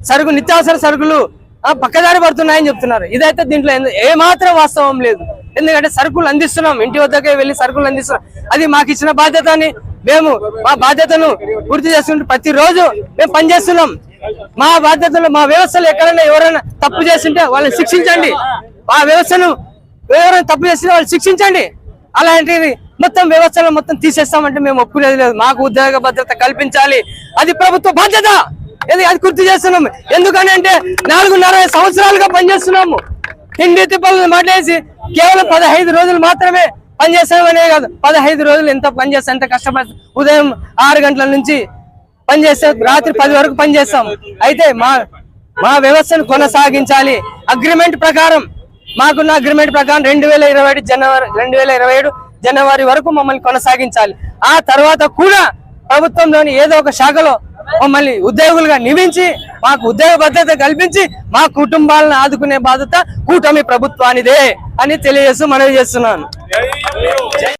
సరుకు నిత్యావసర సరుకులు ఆ, పక్కదారి పడుతున్నాయని చెప్తున్నారు. ఇదైతే దీంట్లో ఏమాత్రం ఏ మాత్రం వాస్తవం లేదు. ఎందుకంటే సరుకులు అందిస్తున్నాం. ఇంటి వద్దకే వెళ్ళి సరుకులు అందిస్తున్నాం. అది మాకు ఇచ్చిన బాధ్యత మేము మా బాధ్యతను పూర్తి చేసుకుంటూ ప్రతిరోజు మేము పనిచేస్తున్నాం. మా బాధ్యతలు మా వ్యవస్థలు ఎక్కడైనా ఎవరైనా తప్పు చేస్తుంటే వాళ్ళని శిక్షించండి. మా వ్యవస్థను ఎవరైనా తప్పు చేస్తే వాళ్ళు శిక్షించండి. అలాంటిది మొత్తం వ్యవస్థలు మొత్తం తీసేస్తామంటే మేము ఒప్పుకునేది లేదు. మాకు ఉద్యోగ భద్రత కల్పించాలి. అది ప్రభుత్వ బాధ్యత. అది గుర్తు చేస్తున్నాము ఎందుకని అంటే నాలుగున్నర సంవత్సరాలుగా పనిచేస్తున్నాము. తిండి తిప్పలు మాట్లాడేసి కేవలం పదహైదు రోజులు మాత్రమే పనిచేస్తామనే కాదు పదహైదు రోజులు ఎంత పనిచేస్తాం ఎంత కష్టపడి ఉదయం ఆరు గంటల నుంచి పనిచేస్తాం రాత్రి పది వరకు పనిచేస్తాం. అయితే మా మా వ్యవస్థను కొనసాగించాలి. అగ్రిమెంట్ ప్రకారం మాకున్న అగ్రిమెంట్ ప్రకారం రెండు వేల ఇరవై ఏడు జనవరి రెండు వేల ఇరవై ఏడు జనవరి వరకు మమ్మల్ని కొనసాగించాలి. ఆ తర్వాత కూడా ప్రభుత్వంలోని ఏదో ఒక శాఖలో మమ్మల్ని ఉద్యోగులుగా నియమించి మాకు ఉద్యోగ భద్రత కల్పించి మా కుటుంబాలను ఆదుకునే బాధ్యత కూటమి ప్రభుత్వానిదే అని తెలియజేస్తూ మనవి చేస్తున్నాను.